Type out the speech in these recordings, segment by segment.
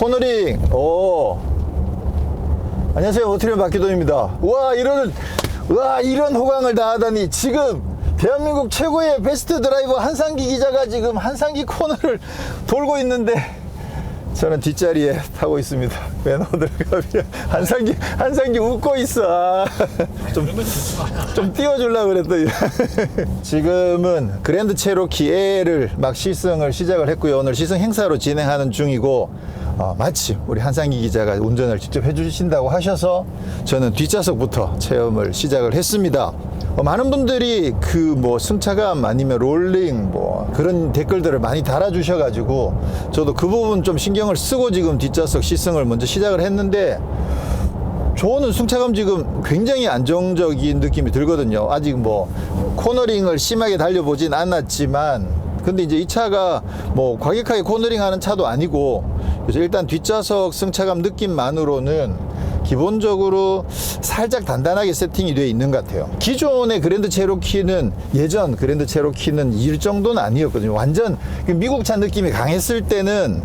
아 코너링. 오. 안녕하세요. 오트리온 박기동입니다. 와 이런 와 이런 호강을 다 하다니 지금 대한민국 최고의 베스트 드라이버 한상기 기자가 지금 한상기 코너를 돌고 있는데 저는 뒷자리에 타고 있습니다. 매너들과 한상기 한상기 웃고 있어. 아, 좀, 좀 띄워주려고 그랬더니. 지금은 그랜드 체로키 A를 막 시승을 시작을 했고요. 오늘 시승 행사로 진행하는 중이고 어, 마침 우리 한상기 기자가 운전을 직접 해주신다고 하셔서 저는 뒷좌석부터 체험을 시작을 했습니다. 어, 많은 분들이 그 뭐 승차감 아니면 롤링 뭐 그런 댓글들을 많이 달아주셔가지고 저도 그 부분 좀 신경을 쓰고 지금 뒷좌석 시승을 먼저 시작을 했는데 저는 승차감 지금 굉장히 안정적인 느낌이 들거든요. 아직 뭐 코너링을 심하게 달려보진 않았지만 근데 이제 이 차가 뭐 과격하게 코너링 하는 차도 아니고 그래서 일단 뒷좌석 승차감 느낌만으로는 기본적으로 살짝 단단하게 세팅이 되어 있는 것 같아요. 기존의 그랜드 체로키는 예전 그랜드 체로키는 이 정도는 아니었거든요. 완전 그 미국차 느낌이 강했을 때는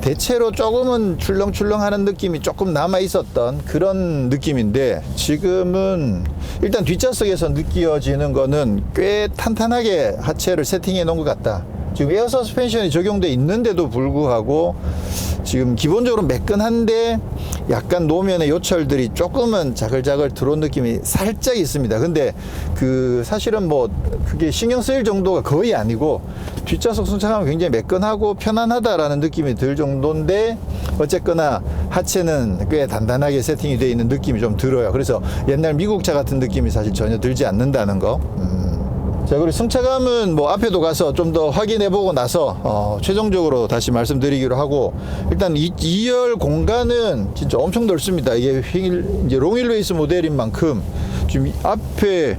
대체로 조금은 출렁출렁하는 느낌이 조금 남아 있었던 그런 느낌인데 지금은 일단 뒷좌석에서 느껴지는 거는 꽤 탄탄하게 하체를 세팅해 놓은 것 같다. 지금 에어 서스펜션이 적용돼 있는데도 불구하고 지금 기본적으로 매끈한데 약간 노면의 요철들이 조금은 자글자글 들어온 느낌이 살짝 있습니다. 근데 그 사실은 뭐 그게 신경 쓰일 정도가 거의 아니고 뒷좌석 승차감은 굉장히 매끈하고 편안하다라는 느낌이 들 정도인데 어쨌거나 하체는 꽤 단단하게 세팅이 되어 있는 느낌이 좀 들어요. 그래서 옛날 미국차 같은 느낌이 사실 전혀 들지 않는다는 거. 음. 자, 그리고 승차감은 뭐 앞에도 가서 좀 더 확인해 보고 나서 어, 최종적으로 다시 말씀드리기로 하고 일단 이, 2열 공간은 진짜 엄청 넓습니다. 이게 휠, 이제 롱힐 레이스 모델인 만큼 지금 이 앞에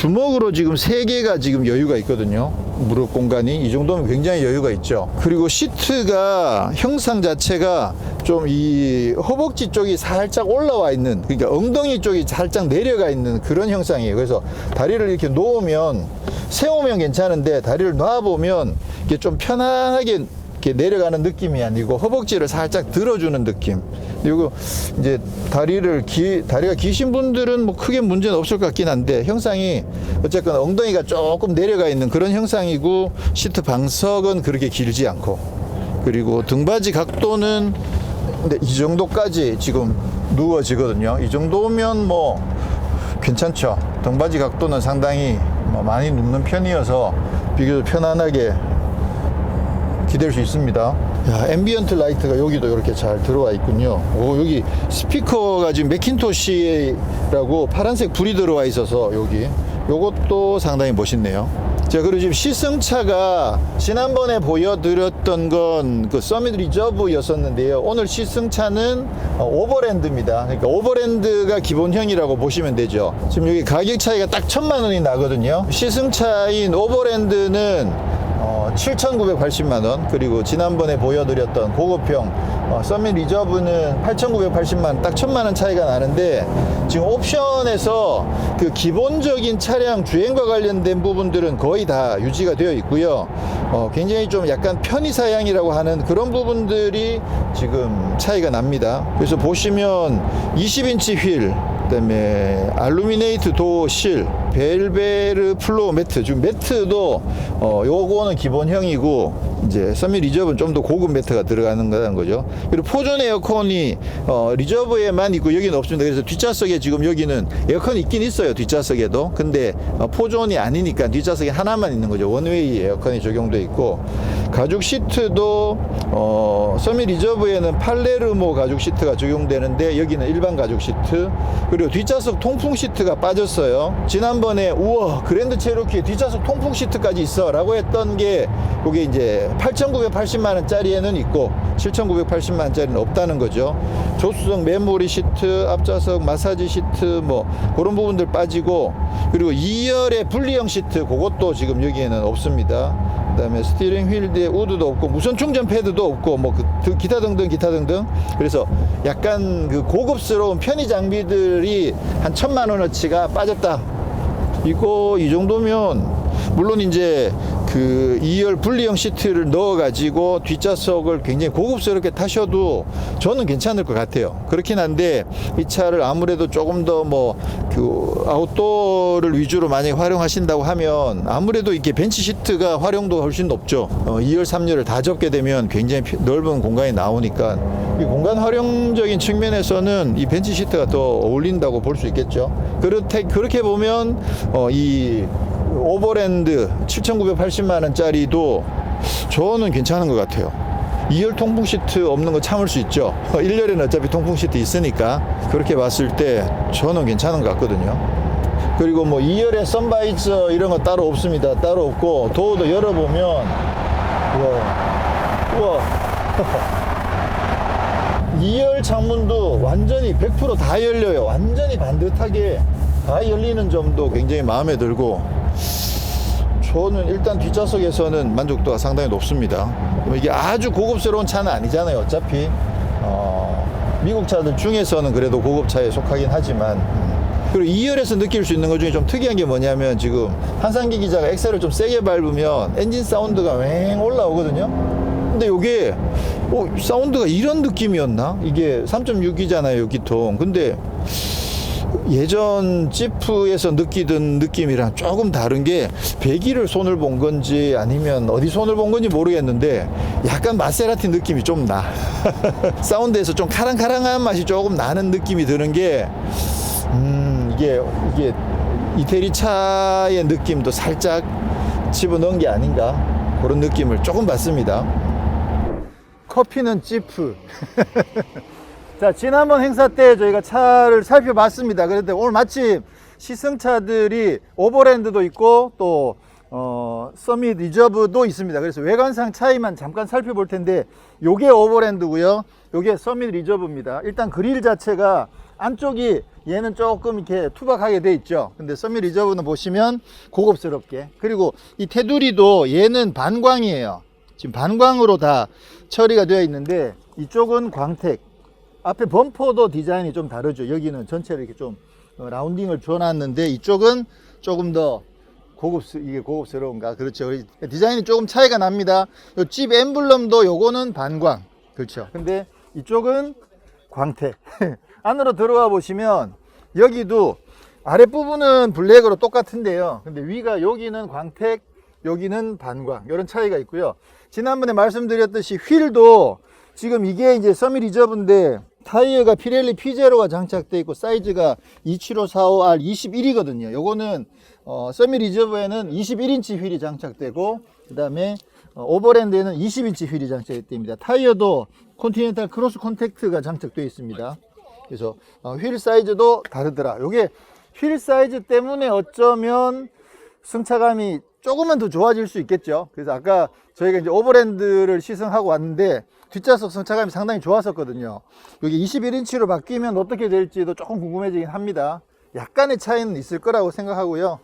주먹으로 지금 세 개가 지금 여유가 있거든요. 무릎 공간이 이 정도면 굉장히 여유가 있죠. 그리고 시트가 형상 자체가 좀 이 허벅지 쪽이 살짝 올라와 있는 그러니까 엉덩이 쪽이 살짝 내려가 있는 그런 형상이에요. 그래서 다리를 이렇게 놓으면 세우면 괜찮은데 다리를 놔 보면 이게 좀 편안하게 이렇게 내려가는 느낌이 아니고 허벅지를 살짝 들어주는 느낌. 그리고 이제 다리를 기, 다리가 기신 분들은 뭐 크게 문제는 없을 것 같긴 한데 형상이 어쨌거나 엉덩이가 조금 내려가 있는 그런 형상이고 시트 방석은 그렇게 길지 않고 그리고 등받이 각도는 근데 이 정도까지 지금 누워지거든요. 이 정도면 뭐 괜찮죠. 등받이 각도는 상당히 뭐 많이 눕는 편이어서 비교적 편안하게 기댈 수 있습니다. 야, 앰비언트 라이트가 여기도 이렇게 잘 들어와 있군요. 오, 여기 스피커가 지금 맥킨토시라고 파란색 불이 들어와 있어서 여기 요것도 상당히 멋있네요. 자, 그리고 지금 시승차가 지난번에 보여드렸던 건 그 서밋 리저브였었는데요. 오늘 시승차는 어, 오버랜드입니다. 그러니까 오버랜드가 기본형이라고 보시면 되죠. 지금 여기 가격 차이가 딱 천만 원이 나거든요. 시승차인 오버랜드는 어, 7,980만 원 그리고 지난번에 보여드렸던 고급형 어, 서밋 리저브는 8,980만 원, 딱 1,000만 원 차이가 나는데 지금 옵션에서 그 기본적인 차량 주행과 관련된 부분들은 거의 다 유지가 되어 있고요. 어, 굉장히 좀 약간 편의 사양이라고 하는 그런 부분들이 지금 차이가 납니다. 그래서 보시면 20인치 휠 그다음에 알루미네이트 도실, 벨베르 플로우 매트, 지금 매트도 어 요거는 기본형이고 이제 서밋 리저브는 좀 더 고급 매트가 들어가는 거라는 거죠. 그리고 포존 에어컨이 어 리저브에만 있고 여기는 없습니다. 그래서 뒷좌석에 지금 여기는 에어컨이 있긴 있어요. 뒷좌석에도. 근데 어 포존이 아니니까 뒷좌석에 하나만 있는 거죠. 원웨이 에어컨이 적용돼 있고 가죽 시트도 어 서밋 리저브에는 팔레르모 가죽 시트가 적용되는데 여기는 일반 가죽 시트 그리고 뒷좌석 통풍 시트가 빠졌어요. 지난번 에 우와 그랜드 체로키에 뒷좌석 통풍 시트까지 있어 라고 했던 게 그게 이제 8,980만 원짜리에는 있고 7,980만 원짜리는 없다는 거죠. 조수석 메모리 시트, 앞좌석 마사지 시트 뭐 그런 부분들 빠지고 그리고 2열의 분리형 시트 그것도 지금 여기에는 없습니다. 그다음에 스티링 휠 뒤에 우드도 없고 무선 충전 패드도 없고 뭐 그, 기타 등등 기타 등등 그래서 약간 그 고급스러운 편의 장비들이 한 천만 원어치가 빠졌다. 이거 이 정도면 물론 이제 그그 2열 분리형 시트를 넣어가지고 뒷좌석을 굉장히 고급스럽게 타셔도 저는 괜찮을 것 같아요. 그렇긴 한데 이 차를 아무래도 조금 더 뭐 그 아웃도어를 위주로 만약에 활용하신다고 하면 아무래도 이게 벤치 시트가 활용도가 훨씬 높죠. 어, 2열, 3열을 다 접게 되면 굉장히 피- 넓은 공간이 나오니까 이 공간 활용적인 측면에서는 이 벤치 시트가 더 어울린다고 볼 수 있겠죠. 그렇게 그렇게 보면 어, 이 오버랜드 7,980만 원짜리도 저는 괜찮은 것 같아요. 2열 통풍 시트 없는 거 참을 수 있죠. 1열에는 어차피 통풍 시트 있으니까 그렇게 봤을 때 저는 괜찮은 것 같거든요. 그리고 뭐 2열에 선바이저 이런 거 따로 없습니다. 따로 없고 도어도 열어보면 우와 우와 2열 창문도 완전히 100%다 열려요. 완전히 반듯하게 다 열리는 점도 굉장히 마음에 들고 저는 일단 뒷좌석에서는 만족도가 상당히 높습니다. 뭐 이게 아주 고급스러운 차는 아니잖아요. 어차피 어, 미국 차들 중에서는 그래도 고급차에 속하긴 하지만 음. 그리고 2열에서 느낄 수 있는 것 중에 좀 특이한 게 뭐냐면 지금 한상기 기자가 엑셀을 좀 세게 밟으면 엔진 사운드가 왱 올라오거든요. 근데 이게 어, 사운드가 이런 느낌이었나? 이게 3.6이잖아요, 유기통. 근데 예전 지프에서 느끼던 느낌이랑 조금 다른 게 배기를 손을 본 건지 아니면 어디 손을 본 건지 모르겠는데 약간 마세라티 느낌이 좀 나. 사운드에서 좀 카랑카랑한 맛이 조금 나는 느낌이 드는 게 음, 이게 이게 이태리 차의 느낌도 살짝 집어넣은 게 아닌가 그런 느낌을 조금 받습니다. 커피는 지프. 자, 지난번 행사 때 저희가 차를 살펴봤습니다. 그런데 오늘 마침 시승차들이 오버랜드도 있고 또 어, 서밋 리저브도 있습니다. 그래서 외관상 차이만 잠깐 살펴볼 텐데 요게 오버랜드고요. 요게 서밋 리저브입니다. 일단 그릴 자체가 안쪽이 얘는 조금 이렇게 투박하게 돼 있죠. 근데 서밋 리저브는 보시면 고급스럽게. 그리고 이 테두리도 얘는 반광이에요. 지금 반광으로 다 처리가 되어 있는데 이쪽은 광택. 앞에 범퍼도 디자인이 좀 다르죠. 여기는 전체를 이렇게 좀 어, 라운딩을 줘놨는데 이쪽은 조금 더 고급스 이게 고급스러운가 그렇죠. 디자인이 조금 차이가 납니다. 요집 엠블럼도 요거는 반광 그렇죠. 근데 이쪽은 광택. 안으로 들어가 보시면 여기도 아랫부분은 블랙으로 똑같은데요. 근데 위가 여기는 광택, 여기는 반광. 이런 차이가 있고요. 지난번에 말씀드렸듯이 휠도 지금 이게 이제 서밋 리저브인데 타이어가 피렐리 P0가 장착되어 있고 사이즈가 27545R 21이거든요. 요거는 어, 서밋 리저브에는 21인치 휠이 장착되고 그다음에 어, 오버랜드에는 20인치 휠이 장착됩니다. 타이어도 컨티넨탈 크로스 콘택트가 장착되어 있습니다. 그래서 어, 휠 사이즈도 다르더라. 요게 휠 사이즈 때문에 어쩌면 승차감이 조금은 더 좋아질 수 있겠죠. 그래서 아까 저희가 이제 오버랜드를 시승하고 왔는데 뒷좌석 승차감이 상당히 좋았었거든요. 여기 21인치로 바뀌면 어떻게 될지도 조금 궁금해지긴 합니다. 약간의 차이는 있을 거라고 생각하고요.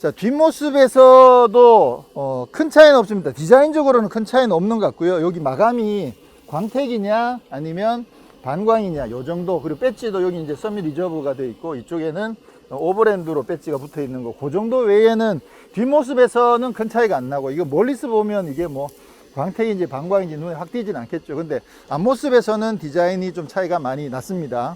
자, 뒷모습에서도 어, 큰 차이는 없습니다. 디자인적으로는 큰 차이는 없는 것 같고요. 여기 마감이 광택이냐 아니면 반광이냐 요 정도 그리고 배지도 여기 이제 서밋 리저브가 되어 있고 이쪽에는 오버랜드로 배지가 붙어 있는 거 그 정도 외에는 뒷모습에서는 큰 차이가 안 나고 이거 멀리서 보면 이게 뭐 광택인지 반광인지 눈에 확 띄진 않겠죠 근데 앞모습에서는 디자인이 좀 차이가 많이 났습니다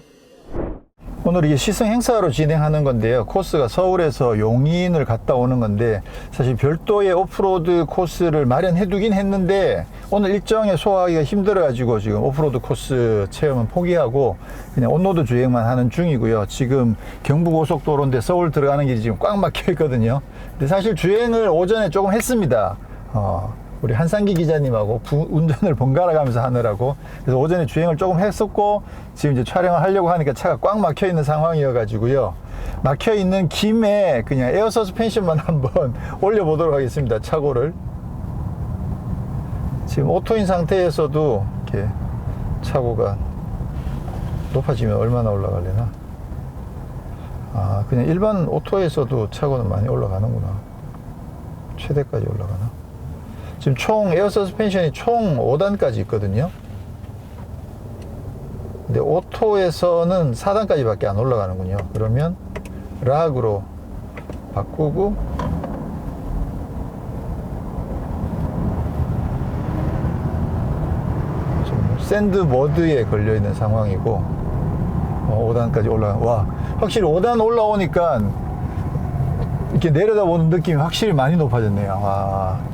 오늘 이게 시승 행사로 진행하는 건데요. 코스가 서울에서 용인을 갔다 오는 건데 사실 별도의 오프로드 코스를 마련해 두긴 했는데 오늘 일정에 소화하기가 힘들어 가지고 지금 오프로드 코스 체험은 포기하고 그냥 온로드 주행만 하는 중이고요. 지금 경부고속도로인데 서울 들어가는 길이 지금 꽉 막혀 있거든요. 근데 사실 주행을 오전에 조금 했습니다. 어, 우리 한상기 기자님하고 부- 운전을 번갈아 가면서 하느라고. 그래서 오전에 주행을 조금 했었고 지금 이제 촬영을 하려고 하니까 차가 꽉 막혀 있는 상황이어 가지고요. 막혀 있는 김에 그냥 에어 서스펜션만 한번 올려 보도록 하겠습니다 차고를. 지금 오토인 상태에서도 이렇게 차고가 높아지면 얼마나 올라갈래나? 아 그냥 일반 오토에서도 차고는 많이 올라가는구나. 최대까지 올라가나 지금 총 에어 서스펜션이 총 5단까지 있거든요. 근데 오토에서는 4단까지 밖에 안 올라가는군요. 그러면 락으로 바꾸고 샌드 모드에 걸려 있는 상황이고 어, 5단까지 올라가 와 확실히 5단 올라오니까 이렇게 내려다보는 느낌이 확실히 많이 높아졌네요. 와.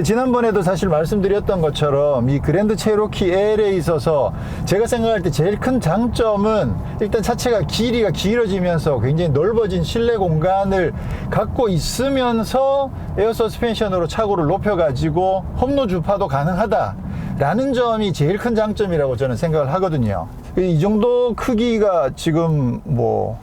지난번에도 사실 말씀드렸던 것처럼 이 그랜드 체로키 L에 있어서 제가 생각할 때 제일 큰 장점은 일단 차체가 길이가 길어지면서 굉장히 넓어진 실내 공간을 갖고 있으면서 에어 서스펜션으로 차고를 높여가지고 홈로 주파도 가능하다 라는 점이 제일 큰 장점이라고 저는 생각을 하거든요. 이 정도 크기가 지금 뭐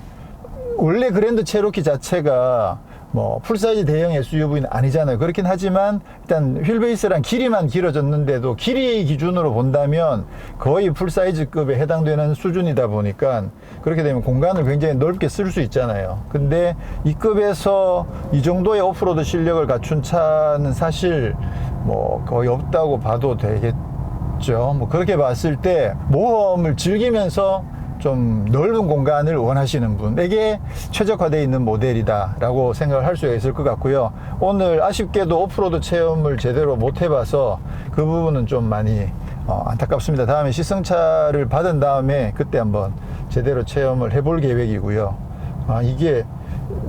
원래 그랜드 체로키 자체가 뭐 풀사이즈 대형 SUV는 아니잖아요. 그렇긴 하지만 일단 휠베이스랑 길이만 길어졌는데도 길이 기준으로 본다면 거의 풀사이즈급에 해당되는 수준이다 보니까 그렇게 되면 공간을 굉장히 넓게 쓸 수 있잖아요. 근데 이 급에서 이 정도의 오프로드 실력을 갖춘 차는 사실 뭐 거의 없다고 봐도 되겠죠. 뭐 그렇게 봤을 때 모험을 즐기면서 좀 넓은 공간을 원하시는 분에게 최적화되어 있는 모델이다 라고 생각을 할 수가 있을 것 같고요. 오늘 아쉽게도 오프로드 체험을 제대로 못 해봐서 그 부분은 좀 많이 어, 안타깝습니다. 다음에 시승차를 받은 다음에 그때 한번 제대로 체험을 해볼 계획이고요. 아, 이게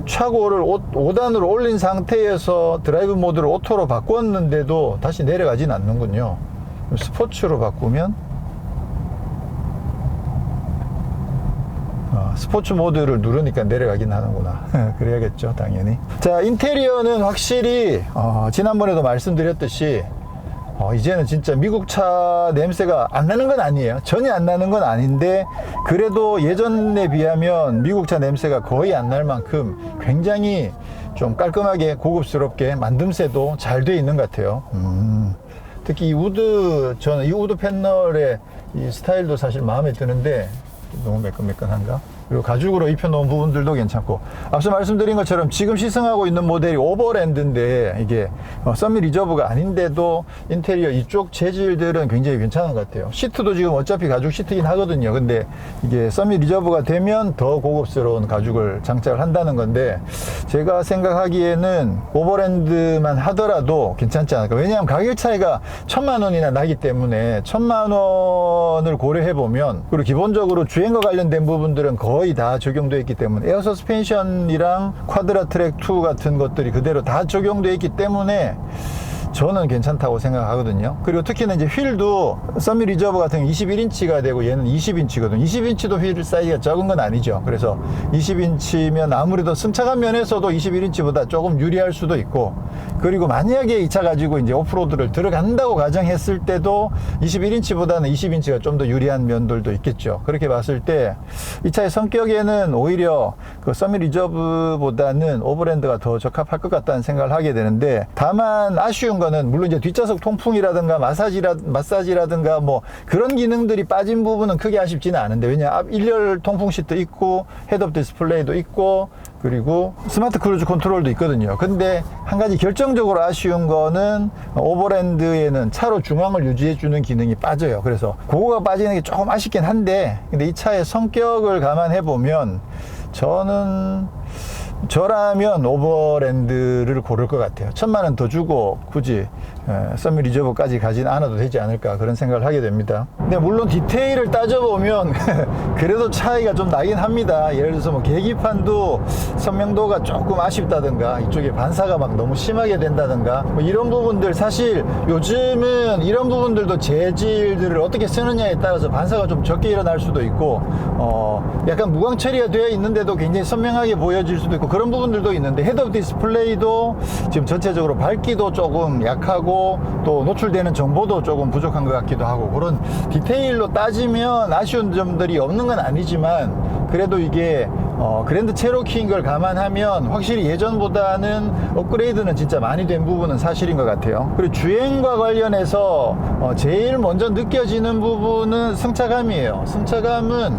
차고를 5, 단으로 올린 상태에서 드라이브 모드를 오토로 바꿨는데도 다시 내려가진 않는군요. 스포츠로 바꾸면 어, 스포츠 모드를 누르니까 내려가긴 하는구나. 그래야겠죠, 당연히. 자, 인테리어는 확실히, 어, 지난번에도 말씀드렸듯이, 어, 이제는 진짜 미국 차 냄새가 안 나는 건 아니에요. 전혀 안 나는 건 아닌데, 그래도 예전에 비하면 미국 차 냄새가 거의 안 날 만큼 굉장히 좀 깔끔하게 고급스럽게 만듦새도 잘 돼 있는 것 같아요. 음. 특히 이 우드, 저는 이 우드 패널의 이 스타일도 사실 마음에 드는데, 너무 매끈매끈한가? 그리고 가죽으로 입혀놓은 부분들도 괜찮고. 앞서 말씀드린 것처럼 지금 시승하고 있는 모델이 오버랜드인데 이게 어, 썸미 리저브가 아닌데도 인테리어 이쪽 재질들은 굉장히 괜찮은 것 같아요. 시트도 지금 어차피 가죽 시트긴 하거든요. 근데 이게 썸미 리저브가 되면 더 고급스러운 가죽을 장착을 한다는 건데 제가 생각하기에는 오버랜드만 하더라도 괜찮지 않을까. 왜냐하면 가격 차이가 천만 원이나 나기 때문에 천만 원을 고려해 보면 그리고 기본적으로 주행과 관련된 부분들은 거의 다 적용되어 있기 때문에 에어 서스펜션이랑 쿼드라 트랙 2 같은 것들이 그대로 다 적용되어 있기 때문에 저는 괜찮다고 생각하거든요. 그리고 특히나 이제 휠도 서미 리저브 같은 경우 21인치가 되고 얘는 20인치거든요. 20인치도 휠 사이즈가 적은 건 아니죠. 그래서 20인치면 아무래도 승차감 면에서도 21인치보다 조금 유리할 수도 있고 그리고 만약에 이 차 가지고 이제 오프로드를 들어간다고 가정했을 때도 21인치보다는 20인치가 좀 더 유리한 면들도 있겠죠. 그렇게 봤을 때 이 차의 성격에는 오히려 그 서미 리저브보다는 오버랜드가 더 적합할 것 같다는 생각을 하게 되는데 다만 아쉬운 거는 물론 이제 뒷좌석 통풍이라든가 마사지라, 마사지라든가 뭐 그런 기능들이 빠진 부분은 크게 아쉽지는 않은데 왜냐 앞 일렬 통풍 시트 있고 헤드업 디스플레이도 있고 그리고 스마트 크루즈 컨트롤도 있거든요. 근데 한 가지 결정적으로 아쉬운 거는 오버랜드에는 차로 중앙을 유지해 주는 기능이 빠져요. 그래서 그거가 빠지는 게 조금 아쉽긴 한데 근데 이 차의 성격을 감안해 보면 저는 저라면 오버랜드를 고를 것 같아요. 천만 원 더 주고 굳이 에, 썸미 리저브까지 가진 않아도 되지 않을까 그런 생각을 하게 됩니다. 근데 물론 디테일을 따져보면 그래도 차이가 좀 나긴 합니다. 예를 들어서 뭐 계기판도 선명도가 조금 아쉽다든가 이쪽에 반사가 막 너무 심하게 된다든가 뭐 이런 부분들 사실 요즘은 이런 부분들도 재질들을 어떻게 쓰느냐에 따라서 반사가 좀 적게 일어날 수도 있고 어 약간 무광 처리가 되어 있는데도 굉장히 선명하게 보여질 수도 있고 그런 부분들도 있는데 헤드업 디스플레이도 지금 전체적으로 밝기도 조금 약하고 또 노출되는 정보도 조금 부족한 것 같기도 하고 그런 디테일로 따지면 아쉬운 점들이 없는 건 아니지만 그래도 이게 어, 그랜드 체로키인 걸 감안하면 확실히 예전보다는 업그레이드는 진짜 많이 된 부분은 사실인 것 같아요. 그리고 주행과 관련해서 어, 제일 먼저 느껴지는 부분은 승차감이에요. 승차감은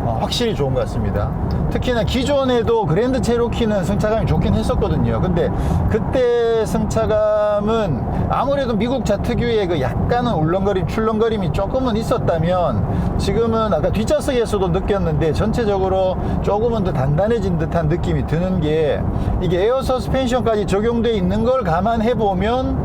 어, 확실히 좋은 것 같습니다. 특히나 기존에도 그랜드 체로키는 승차감이 좋긴 했었거든요. 근데 그때 승차감은 아무래도 미국 차 특유의 그 약간은 울렁거림, 출렁거림이 조금은 있었다면 지금은 아까 뒷좌석에서도 느꼈는데 전체적으로 조금은 더 단단해진 듯한 느낌이 드는 게 이게 에어 서스펜션까지 적용되어 있는 걸 감안해 보면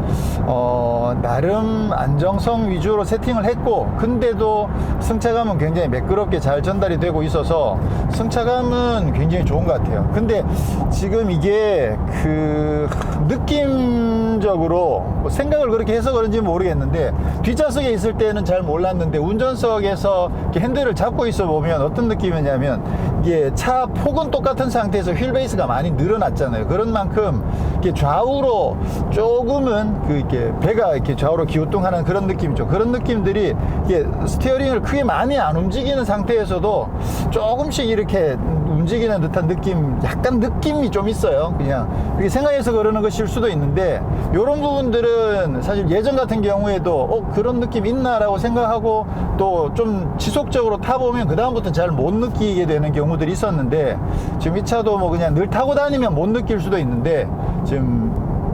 어, 나름 안정성 위주로 세팅을 했고 근데도 승차감은 굉장히 매끄럽게 잘 전달이 되고 있어서 승차감은 굉장히 좋은 것 같아요. 근데 지금 이게 그 느낌적으로 뭐 생각을 그렇게 해서 그런지 모르겠는데 뒷좌석에 있을 때는 잘 몰랐는데 운전석에서 핸들을 잡고 있어 보면 어떤 느낌이냐면 이게 차 폭은 똑같은 상태에서 휠 베이스가 많이 늘어났잖아요. 그런 만큼 이렇게 좌우로 조금은 그 이렇게 배가 이렇게 좌우로 기우뚱하는 그런 느낌이죠. 그런 느낌들이 이게 스티어링을 크게 많이 안 움직이는 상태에서도 조금씩 이렇게 움직이는 듯한 느낌 약간 느낌이 좀 있어요. 그냥 그게 생각해서 그러는 것일 수도 있는데 이런 부분들은 사실 예전 같은 경우에도 어 그런 느낌 있나 라고 생각하고 또 좀 지속적으로 타보면 그 다음부터 잘못 느끼게 되는 경우들이 있었는데 지금 이 차도 뭐 그냥 늘 타고 다니면 못 느낄 수도 있는데 지금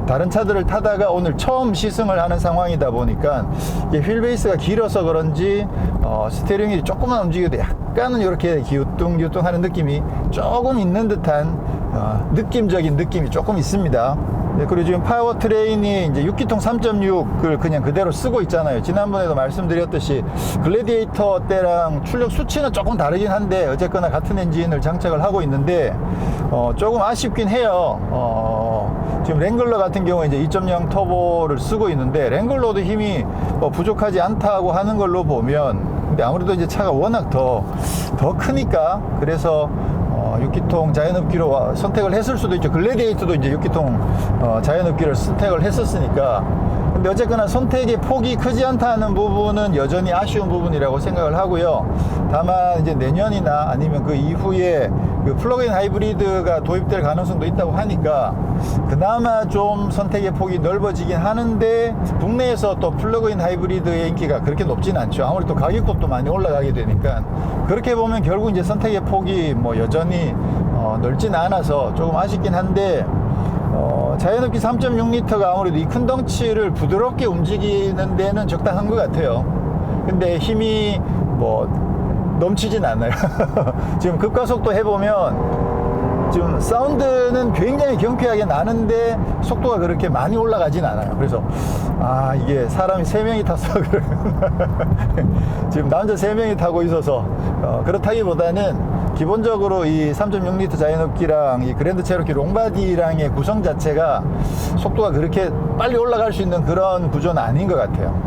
다른 차들을 타다가 오늘 처음 시승을 하는 상황이다 보니까 이게 휠 베이스가 길어서 그런지 어, 스테링이 조금만 움직여도 약간은 이렇게 기우뚱기우뚱 하는 느낌이 조금 있는 듯한 어, 느낌적인 느낌이 조금 있습니다. 네, 그리고 지금 파워 트레인이 이제 6기통 3.6을 그냥 그대로 쓰고 있잖아요. 지난번에도 말씀드렸듯이 글래디에이터 때랑 출력 수치는 조금 다르긴 한데 어쨌거나 같은 엔진을 장착을 하고 있는데 어, 조금 아쉽긴 해요. 어, 지금 랭글러 같은 경우에 이제 2.0 터보를 쓰고 있는데 랭글러도 힘이 뭐 부족하지 않다고 하는 걸로 보면 근데 아무래도 이제 차가 워낙 더 더 크니까 그래서 어, 6기통 자연흡기로 와- 선택을 했을 수도 있죠. 글래디에이터도 이제 6기통 어, 자연흡기를 선택을 했었으니까. 근데 어쨌거나 선택의 폭이 크지 않다는 부분은 여전히 아쉬운 부분이라고 생각을 하고요. 다만 이제 내년이나 아니면 그 이후에 그 플러그인 하이브리드가 도입될 가능성도 있다고 하니까 그나마 좀 선택의 폭이 넓어지긴 하는데 국내에서 또 플러그인 하이브리드의 인기가 그렇게 높진 않죠. 아무래도 가격도 또 많이 올라가게 되니까 그렇게 보면 결국 이제 선택의 폭이 뭐 여전히 어, 넓진 않아서 조금 아쉽긴 한데 어, 자연흡기 3.6L가 아무래도 이 큰 덩치를 부드럽게 움직이는 데는 적당한 것 같아요. 근데 힘이 뭐 넘치진 않아요. 지금 급가속도 해보면 지금 사운드는 굉장히 경쾌하게 나는데 속도가 그렇게 많이 올라가진 않아요. 그래서 아 이게 사람이 세 명이 그래. 지금 남자 세 명이 타고 있어서 어, 그렇다기보다는 기본적으로 이 3.6L 자연흡기랑 이 그랜드 체로키 롱바디랑의 구성 자체가 속도가 그렇게 빨리 올라갈 수 있는 그런 구조는 아닌 것 같아요.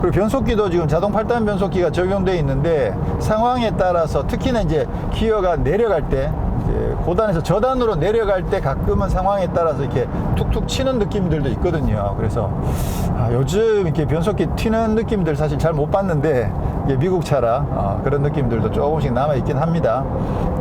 그리고 변속기도 지금 자동 8단 변속기가 적용되어 있는데 상황에 따라서 특히나 이제 기어가 내려갈 때 고단에서 저단으로 내려갈 때 가끔은 상황에 따라서 이렇게 툭툭 치는 느낌들도 있거든요. 그래서 아, 요즘 이렇게 변속기 튀는 느낌들 사실 잘 못 봤는데 미국 차라 어, 그런 느낌들도 조금씩 남아 있긴 합니다.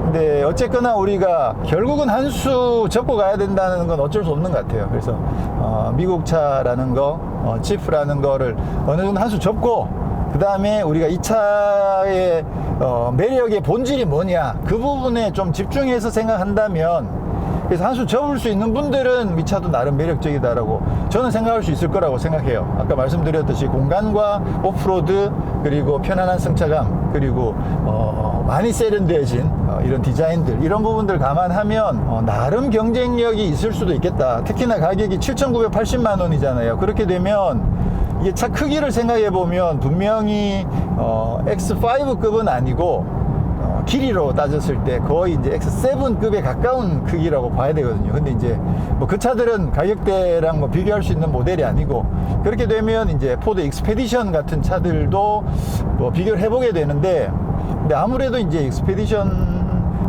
근데 어쨌거나 우리가 결국은 한 수 접고 가야 된다는 건 어쩔 수 없는 것 같아요. 그래서 어, 미국 차라는 거, 어, 치프라는 거를 어느 정도 한 수 접고 그 다음에 우리가 이 차의 어, 매력의 본질이 뭐냐 그 부분에 좀 집중해서 생각한다면 그래서 한수 접을 수 있는 분들은 이 차도 나름 매력적이다라고 저는 생각할 수 있을 거라고 생각해요. 아까 말씀드렸듯이 공간과 오프로드 그리고 편안한 승차감 그리고 어, 많이 세련되어진 어, 이런 디자인들 이런 부분들 감안하면 어, 나름 경쟁력이 있을 수도 있겠다. 특히나 가격이 7,980만 원이잖아요. 그렇게 되면 이게 차 크기를 생각해 보면 분명히 어, X5급은 아니고 어, 길이로 따졌을 때 거의 이제 X7급에 가까운 크기라고 봐야 되거든요. 근데 이제 뭐 그 차들은 가격대랑 뭐 비교할 수 있는 모델이 아니고 그렇게 되면 이제 포드 익스페디션 같은 차들도 뭐 비교를 해보게 되는데 근데 아무래도 이제 익스페디션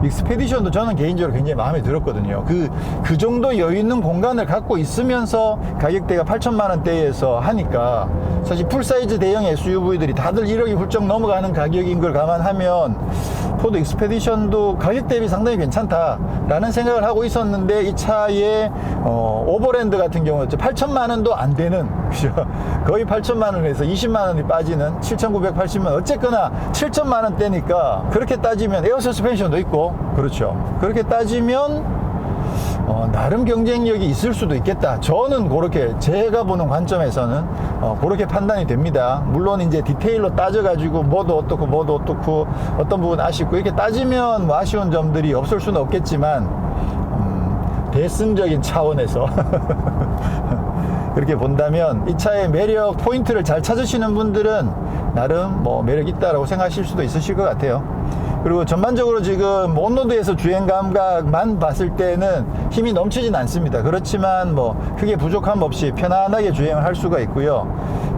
익스페디션도 저는 개인적으로 굉장히 마음에 들었거든요. 그, 그 정도 여유 있는 공간을 갖고 있으면서 가격대가 8천만 원대에서 하니까 사실 풀사이즈 대형 SUV들이 다들 1억이 훌쩍 넘어가는 가격인 걸 감안하면 포드 익스페디션도 가격 대비 상당히 괜찮다라는 생각을 하고 있었는데 이 차의 어, 오버랜드 같은 경우는 8천만 원도 안 되는 그죠? 거의 8천만 원에서 20만 원이 빠지는 7,980만 원 어쨌거나 7천만 원대니까 그렇게 따지면 에어 서스펜션도 있고 그렇죠. 그렇게 따지면 어, 나름 경쟁력이 있을 수도 있겠다. 저는 그렇게 제가 보는 관점에서는 어, 그렇게 판단이 됩니다. 물론 이제 디테일로 따져가지고 뭐도 어떻고 뭐도 어떻고 어떤 부분 아쉽고 이렇게 따지면 뭐 아쉬운 점들이 없을 수는 없겠지만 음, 대승적인 차원에서 그렇게 본다면 이 차의 매력 포인트를 잘 찾으시는 분들은 나름 뭐 매력 있다라고 생각하실 수도 있으실 것 같아요. 그리고 전반적으로 지금 온로드에서 주행 감각만 봤을 때는 힘이 넘치진 않습니다. 그렇지만 뭐 크게 부족함 없이 편안하게 주행을 할 수가 있고요.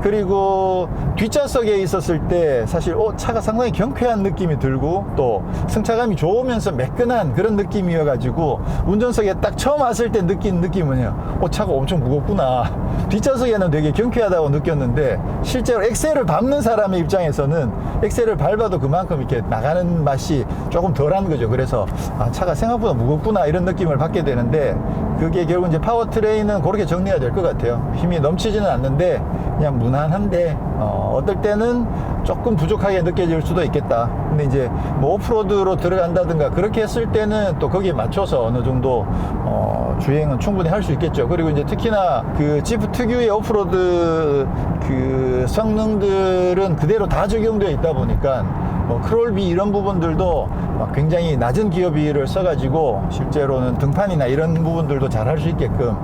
그리고 뒷좌석에 있었을 때 사실 어, 차가 상당히 경쾌한 느낌이 들고 또 승차감이 좋으면서 매끈한 그런 느낌이어가지고 운전석에 딱 처음 왔을 때 느낀 느낌은요. 어, 차가 엄청 무겁구나. 뒷좌석에는 되게 경쾌하다고 느꼈는데 실제로 엑셀을 밟는 사람의 입장에서는 엑셀을 밟아도 그만큼 이렇게 나가는 맛이 조금 덜한 거죠. 그래서 아, 차가 생각보다 무겁구나 이런 느낌을 받게 되는데 그게 결국 이제 파워트레인은 그렇게 정리가 될 것 같아요. 힘이 넘치지는 않는데 그냥 무난한데 어, 어떨 때는 조금 부족하게 느껴질 수도 있겠다. 근데 이제 뭐 오프로드로 들어간다든가 그렇게 했을 때는 또 거기에 맞춰서 어느 정도 어, 주행은 충분히 할 수 있겠죠. 그리고 이제 특히나 그 지프 특유의 오프로드 그 성능들은 그대로 다 적용되어 있다 보니까 뭐 크롤비 이런 부분들도 막 굉장히 낮은 기어비를 써가지고 실제로는 등판이나 이런 부분들도 잘 할 수 있게끔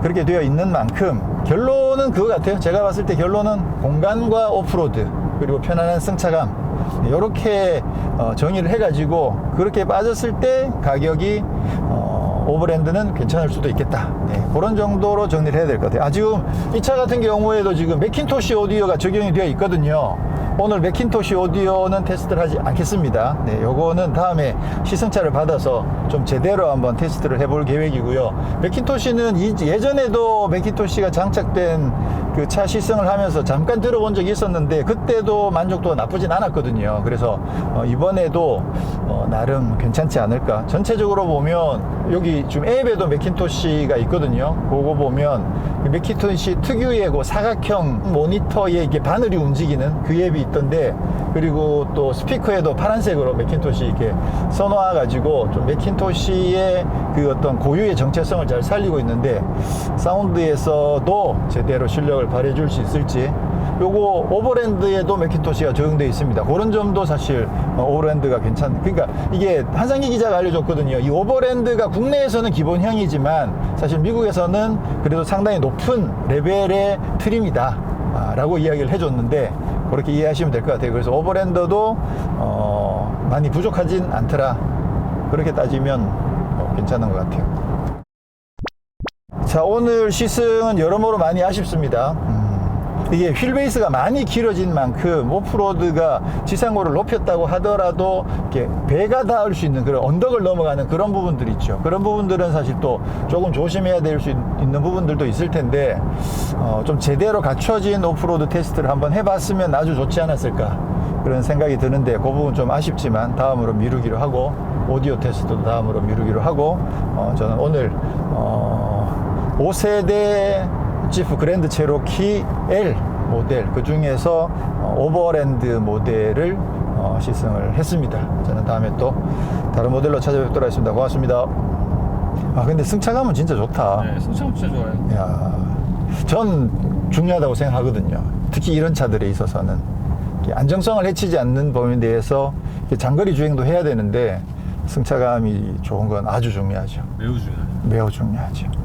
그렇게 되어 있는 만큼 결론은 그거 같아요. 제가 봤을 때 결론은 공간과 오프로드 그리고 편안한 승차감 이렇게 어, 정의를 해가지고 그렇게 빠졌을 때 가격이 어, 오버랜드는 괜찮을 수도 있겠다. 네, 그런 정도로 정리를 해야 될 것 같아요. 아, 지금 이 차 같은 경우에도 지금 맥킨토시 오디오가 적용이 되어 있거든요. 오늘 맥킨토시 오디오는 테스트를 하지 않겠습니다. 네, 요거는 다음에 시승차를 받아서 좀 제대로 한번 테스트를 해볼 계획이고요. 맥킨토시는 이- 예전에도 맥킨토시가 장착된 그 차 시승을 하면서 잠깐 들어본 적이 있었는데 그때도 만족도가 나쁘진 않았거든요. 그래서 어, 이번에도 어, 나름 괜찮지 않을까. 전체적으로 보면 여기 지금 앱에도 맥킨토시가 있거든요. 그거 보면 그 맥킨토시 특유의 그 사각형 모니터에 이게 바늘이 움직이는 그 앱이 있던데 그리고 또 스피커에도 파란색으로 맥킨토시 이렇게 써놓아 가지고 좀 맥킨토시의 그 어떤 고유의 정체성을 잘 살리고 있는데 사운드에서도 제대로 실력을 발휘해 줄 수 있을지 요거 오버랜드에도 맥킨토시가 적용되어 있습니다. 그런 점도 사실 어, 오버랜드가 괜찮. 그러니까 이게 한상기 기자가 알려줬거든요. 이 오버랜드가 국내에서는 기본형이지만 사실 미국에서는 그래도 상당히 높은 레벨의 트림이다. 아, 라고 이야기를 해줬는데 그렇게 이해하시면 될 것 같아요. 그래서 오버랜드도 어, 많이 부족하진 않더라. 그렇게 따지면 어, 괜찮은 것 같아요. 자 오늘 시승은 여러모로 많이 아쉽습니다 음, 이게 휠베이스가 많이 길어진 만큼 오프로드가 지상고를 높였다고 하더라도 이렇게 배가 닿을 수 있는 그런 언덕을 넘어가는 그런 부분들이 있죠. 그런 부분들은 사실 또 조금 조심해야 될 수 있는 부분들도 있을 텐데 어, 좀 제대로 갖춰진 오프로드 테스트를 한번 해봤으면 아주 좋지 않았을까 그런 생각이 드는데 그 부분 좀 아쉽지만 다음으로 미루기로 하고 오디오 테스트도 다음으로 미루기로 하고 어, 저는 오늘 어, 5세대 지프 그랜드 체로키 L 모델 그 중에서 어, 오버랜드 모델을 어, 시승을 했습니다. 저는 다음에 또 다른 모델로 찾아뵙도록 하겠습니다. 고맙습니다. 아 근데 승차감은 진짜 좋다. 네, 승차감 진짜 좋아요. 야, 전 중요하다고 생각하거든요. 특히 이런 차들에 있어서는 안정성을 해치지 않는 범위 내에서 장거리 주행도 해야 되는데 승차감이 좋은 건 아주 중요하죠. 매우 중요해요. 매우 중요하죠.